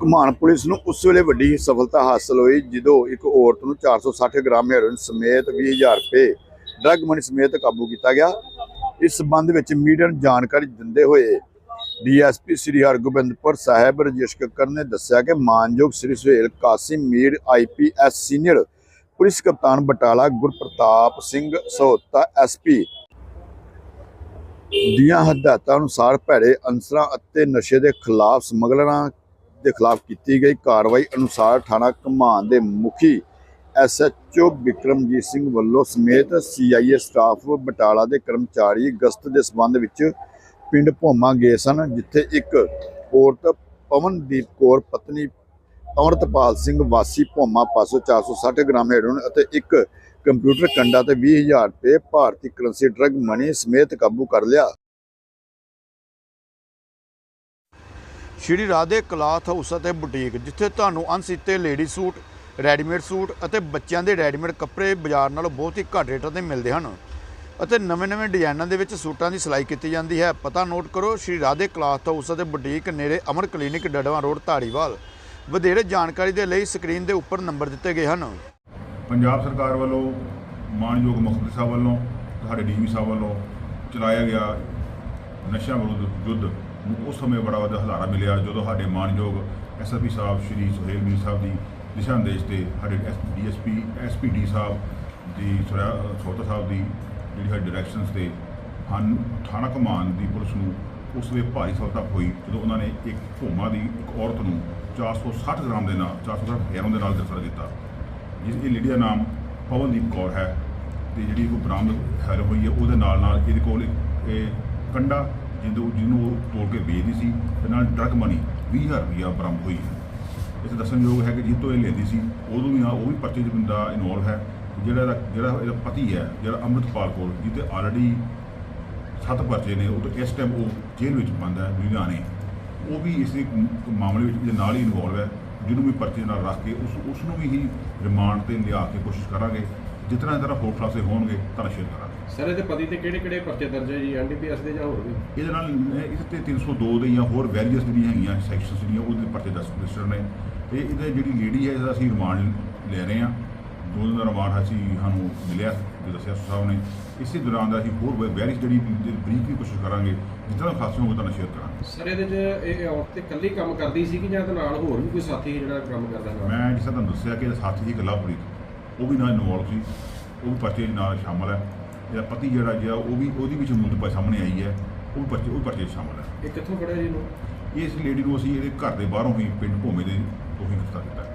ਘਮਾਣ police ਨੂੰ ਉਸ ਵੇਲੇ ਵੱਡੀ ਸਫਲਤਾ ਹਾਸਲ ਹੋਈ, ਜਦੋਂ ਇੱਕ ਔਰਤ ਨੂੰ 460 ਗ੍ਰਾਮ ਹੈਰੋਇਨ ਸਮੇਤ 20000 ਰੁਪਏ ਡਰੱਗ ਮਨੀ ਸਮੇਤ ਕਾਬੂ ਕੀਤਾ ਗਿਆ। ਇਸ ਸਬੰਧ ਵਿੱਚ ਮੀਡੀਆ ਨੂੰ ਜਾਣਕਾਰੀ ਦਿੰਦੇ ਹੋਏ ਡੀਐਸਪੀ ਸ੍ਰੀ ਹਰਗੋਬਿੰਦਪੁਰ ਸਾਹਿਬ ਰਜੇਸ਼ ਕੱਕਰ ਨੇ ਦੱਸਿਆ ਕਿ ਮਾਨਯੋਗ Sri Suhail Kasim Mir IPS senior police ਕਪਤਾਨ ਬਟਾਲਾ ਗੁਰਪ੍ਰਤਾਪ ਸਿੰਘ ਸਹੋਤਾ ਐਸਪੀ ਦੀਆਂ ਹਦਾਇਤਾਂ ਅਨੁਸਾਰ ਭੈੜੇ ਅਨਸਰਾਂ ਅਤੇ ਨਸ਼ੇ ਦੇ ਖਿਲਾਫ ਸਮਗਲਰਾਂ ਦੇ ਖਿਲਾਫ ਕੀਤੀ ਗਈ ਕਾਰਵਾਈ ਅਨੁਸਾਰ ਥਾਣਾ ਕਮਾਨ ਦੇ ਮੁਖੀ ਐਸਐਚਓ ਵਿਕਰਮਜੀਤ ਸਿੰਘ ਵੱਲੋਂ ਸਮੇਤ ਸੀਆਈਏ ਸਟਾਫ ਬਟਾਲਾ ਦੇ ਕਰਮਚਾਰੀ ਗਸਤ ਦੇ ਸਬੰਧ ਵਿੱਚ ਪਿੰਡ ਭੋਮਾ ਗਏ ਸਨ, ਜਿੱਥੇ ਇੱਕ ਔਰਤ ਪਵਨਦੀਪ ਕੌਰ, ਪਤਨੀ ਅਮਰਤਪਾਲ ਸਿੰਘ, ਵਾਸੀ ਭੋਮਾ ਪਾਸੋਂ 460 ਗ੍ਰਾਮ ਹੈਰੋਇਨ ਅਤੇ ਇੱਕ ਕੰਪਿਊਟਰ ਕੰਡਾ ਤੇ 20000 ਰੁਪਏ ਭਾਰਤੀ ਕਰੰਸੀ ਡਰੱਗ ਮਨੀ ਸਮੇਤ ਕਾਬੂ ਕਰ ਲਿਆ। ਸ਼੍ਰੀ ਰਾਧੇ ਕਲਾਥ ਹਾਊਸ ਅਤੇ ਬੁਟੀਕ, ਜਿੱਥੇ ਤੁਹਾਨੂੰ ਅਣਸੀਤੇ ਲੇਡੀ ਸੂਟ, ਰੈਡੀਮੇਡ ਸੂਟ ਅਤੇ ਬੱਚਿਆਂ ਦੇ ਰੈਡੀਮੇਡ ਕੱਪੜੇ ਬਾਜ਼ਾਰ ਨਾਲੋਂ ਬਹੁਤ ਹੀ ਘੱਟ ਰੇਟਾਂ ਤੇ ਮਿਲਦੇ ਹਨ ਅਤੇ ਨਵੇਂ-ਨਵੇਂ ਡਿਜ਼ਾਈਨਾਂ ਦੇ ਵਿੱਚ ਸੂਟਾਂ ਦੀ ਸਿਲਾਈ ਕੀਤੀ ਜਾਂਦੀ ਹੈ। ਪਤਾ ਨੋਟ ਕਰੋ, ਸ਼੍ਰੀ ਰਾਧੇ ਕਲਾਥ ਹਾਊਸ ਅਤੇ ਬੁਟੀਕ ਨੇੜੇ ਅਮਰ ਕਲੀਨਿਕ ਡੜਵਾ ਰੋਡ, ਧਾਰੀਵਾਲ। ਵਧੇਰੇ ਜਾਣਕਾਰੀ ਦੇ ਲਈ ਸਕਰੀਨ ਦੇ ਉੱਪਰ ਨੰਬਰ ਦਿੱਤੇ ਗਏ ਹਨ। ਪੰਜਾਬ ਸਰਕਾਰ ਵੱਲੋਂ, ਮਾਨਯੋਗ ਮੁਖਤਿ ਸਾਹਿਬ ਵੱਲੋਂ ਸਾਡੇ ਡੀਜੀ ਸਾਹਿਬ ਵੱਲੋਂ ਚਲਾਇਆ ਗਿਆ ਨਸ਼ਾ ਵਿਰੁੱਧ ਯੁੱਧ। ਉਸ ਸਮੇਂ ਬੜਾ ਵੱਡਾ ਹਲਾਰਾ ਮਿਲਿਆ ਜਦੋਂ ਸਾਡੇ ਮਾਨਯੋਗ ਐਸਐਸਪੀ ਸਾਹਿਬ ਸ਼੍ਰੀ ਸੁਹੇਲ ਮੀਰ ਸਾਹਿਬ ਦੀ ਦਿਸ਼ਾ ਨਿਰਦੇਸ਼ ਤੇ ਸਾਡੇ ਡੀਐਸਪੀ ਐਸਪੀਡੀ ਸਾਹਿਬ ਦੀ ਸੋਤਾ ਸਾਹਿਬ ਦੀ ਜਿਹੜੀ ਸਾਡੀ ਡਾਇਰੈਕਸ਼ਨਸ ਤੇ ਹਨ ਥਾਣਾ ਕਮਾਨ ਦੀ ਪੁਲਿਸ ਨੂੰ ਉਸ ਵੇ ਭਾਰੀ ਸਫਲਤਾ ਹੋਈ ਜਦੋਂ ਉਹਨਾਂ ਨੇ ਇੱਕ ਭੋਮਾ ਦੀ ਇੱਕ ਔਰਤ ਨੂੰ 460 ਗ੍ਰਾਮ ਦੇ ਨਾਲ 460 ਹੈਰੋਨ ਦੇ ਨਾਲ ਗ੍ਰਿਫਤਾਰ ਕੀਤਾ। ਜਿਸ, ਇਹ ਲੇਡੀ ਦਾ ਨਾਮ ਪਵਨਦੀਪ ਕੌਰ ਹੈ ਤੇ ਜਿਹੜੀ ਕੋਈ ਬਰਾਮਦ ਹੈਰ ਹੋਈ ਹੈ, ਉਹਦੇ ਨਾਲ ਨਾਲ ਇਹਦੇ ਕੋਲ ਇਹ ਕੰਡਾ ਜਿਹਨੂੰ ਜਿਹਨੂੰ ਉਹ ਤੋੜ ਕੇ ਵੇਚਦੀ ਸੀ, ਤੇ ਨਾਲ ਡਰਗ ਮਨੀ 20000 ਰੁਪਇਆ ਬਰਾਮਦ ਹੋਈ। ਹੈ ਇਸ ਦੱਸਣਯੋਗ ਹੈ ਕਿ ਜਿਸ ਤੋਂ ਇਹ ਲੈਂਦੀ ਸੀ। ਉਦੋਂ ਵੀ ਆ ਉਹ ਵੀ ਪਰਚੇ 'ਚ ਬੰਦਾ ਇਨਵੋਲਵ ਹੈ। ਜਿਹੜਾ ਇਹਦਾ ਜਿਹੜਾ ਇਹਦਾ ਪਤੀ ਹੈ, ਜਿਹੜਾ ਅੰਮ੍ਰਿਤਪਾਲ ਕੌਰ, ਜਿਹਦੇ ਆਲਰੇਡੀ ਸੱਤ ਪਰਚੇ ਨੇ, ਉਹ ਤਾਂ ਇਸ ਟਾਈਮ ਉਹ ਜੇਲ੍ਹ ਵਿੱਚ ਬੰਦ ਹੈ, ਲੁਧਿਆਣੇ। ਉਹ ਵੀ ਇਸ ਮਾਮਲੇ ਵਿੱਚ ਇਹਦੇ ਨਾਲ ਹੀ ਇਨਵੋਲਵ ਹੈ। ਜਿਹਨੂੰ ਵੀ ਪਰਚੇ ਨਾਲ ਰੱਖ ਕੇ ਉਸ ਉਸ ਨੂੰ ਵੀ ਹੀ ਰਿਮਾਂਡ ਤੇ ਲਿਆ ਕੇ ਕੋਸ਼ਿਸ਼ ਕਰਾਂਗੇ। ਜਿਤਨਾ ਤਰ੍ਹਾਂ ਹੋਰ ਖਲਾਸੇ ਹੋਣਗੇ ਤਾਂ ਸ਼ੇਅਰ ਕਰਾਂਗੇ ਸਰ ਇਹਦੇ ਪਤੀ ਤੇ ਕਿਹੜੇ ਕਿਹੜੇ ਪਰਚੇ ਦਰਜ ਹੈ ਜੀ? ਐਨਡੀਪੀਐਸ ਦੇ ਜਾਂ ਹੋਰ ਵੀ? ਇਹਦੇ ਨਾਲ ਇਹ- ਇਸ ਤੇ 302 ਦੇ ਜਾਂ ਹੋਰ ਵੈਰੀਅਸ ਜਿਹੜੀਆਂ ਹੈਗੀਆਂ ਸੈਕਸ਼ਨਸ ਜਿਹੜੀਆਂ ਉਹਦੇ ਪਰਚੇ ਦੱਸ ਰਜਿਸਟਰ ਨੇ। ਤੇ ਇਹਦੇ ਜਿਹੜੀ ਲੇਡੀ ਹੈ ਇਹਦਾ ਅਸੀਂ ਰਿਮਾਂਡ ਲੈ ਰਹੇ ਹਾਂ। ਦੋ ਦਿਨ ਦਾ ਰਿਮਾਂਡ ਅਸੀਂ ਸਾਨੂੰ ਮਿਲਿਆ ਜੋ ਦੱਸਿਆ ਸਾਹਿਬ ਨੇ। ਇਸੇ ਦੌਰਾਨ ਦਾ ਅਸੀਂ ਹੋਰ ਵੈਰੀਅਸ ਜਿਹੜੀ ਬਰੀਕ ਵੀ ਕੋਸ਼ਿਸ਼ ਕਰਾਂਗੇ। ਜਿੱਦਾਂ ਖਾਸੇ ਹੋਵੇ ਤਾਂ ਸ਼ੇਅਰ ਕਰਾਂਗੇ। ਸਰ ਇਹਦੇ 'ਚ ਇਹ ਔਰਤ ਤੇ ਇਕੱਲੀ ਕੰਮ ਕਰਦੀ ਸੀ ਕਿ ਜਾਂ ਤੇ ਨਾਲ ਹੋਰ ਵੀ ਕੋਈ ਸਾਥੀ ਜਿਹੜਾ ਕੰਮ ਕਰਦਾ ਨਾਲ? ਮੈਂ ਜਿਸ ਤਰ੍ਹਾਂ ਤੁਹਾਨੂੰ ਦੱਸਿਆ ਕਿ ਇਹਦਾ ਸਾਥੀ ਸੀ ਗੱਲਾਪ੍ਰੀਤ ਉਹ ਵੀ ਨਾਲ ਇਨਵੋਲਵ ਸੀ। ਉਹ ਵੀ ਪਰਚੇ 'ਚ ਨਾਲ ਸ਼ਾਮਲ ਹੈ। ਇਹਦਾ ਪਤੀ ਜਿਹੜਾ ਜਿਹੜਾ ਉਹ ਵੀ ਉਹਦੀ ਵੀ ਸ਼ਮੂਲੀਅਤ ਸਾਹਮਣੇ ਆਈ ਹੈ। ਉਹ ਪਰਚੇ ਉਹ ਪਰਚੇ 'ਚ ਸ਼ਾਮਲ ਹੈ। ਇਹ ਕਿੱਥੋਂ ਫੜਿਆ ਜੀ ਇਹਨੂੰ? ਇਸ ਲੇਡੀ ਨੂੰ ਅਸੀਂ ਇਹਦੇ ਘਰ ਦੇ ਬਾਹਰੋਂ ਹੀ ਪਿੰਡ ਭੋਮੇ ਦੇ ਤੋਂ ਹੀ ਗ੍ਰਿਫਤਾਰ ਕੀਤਾ।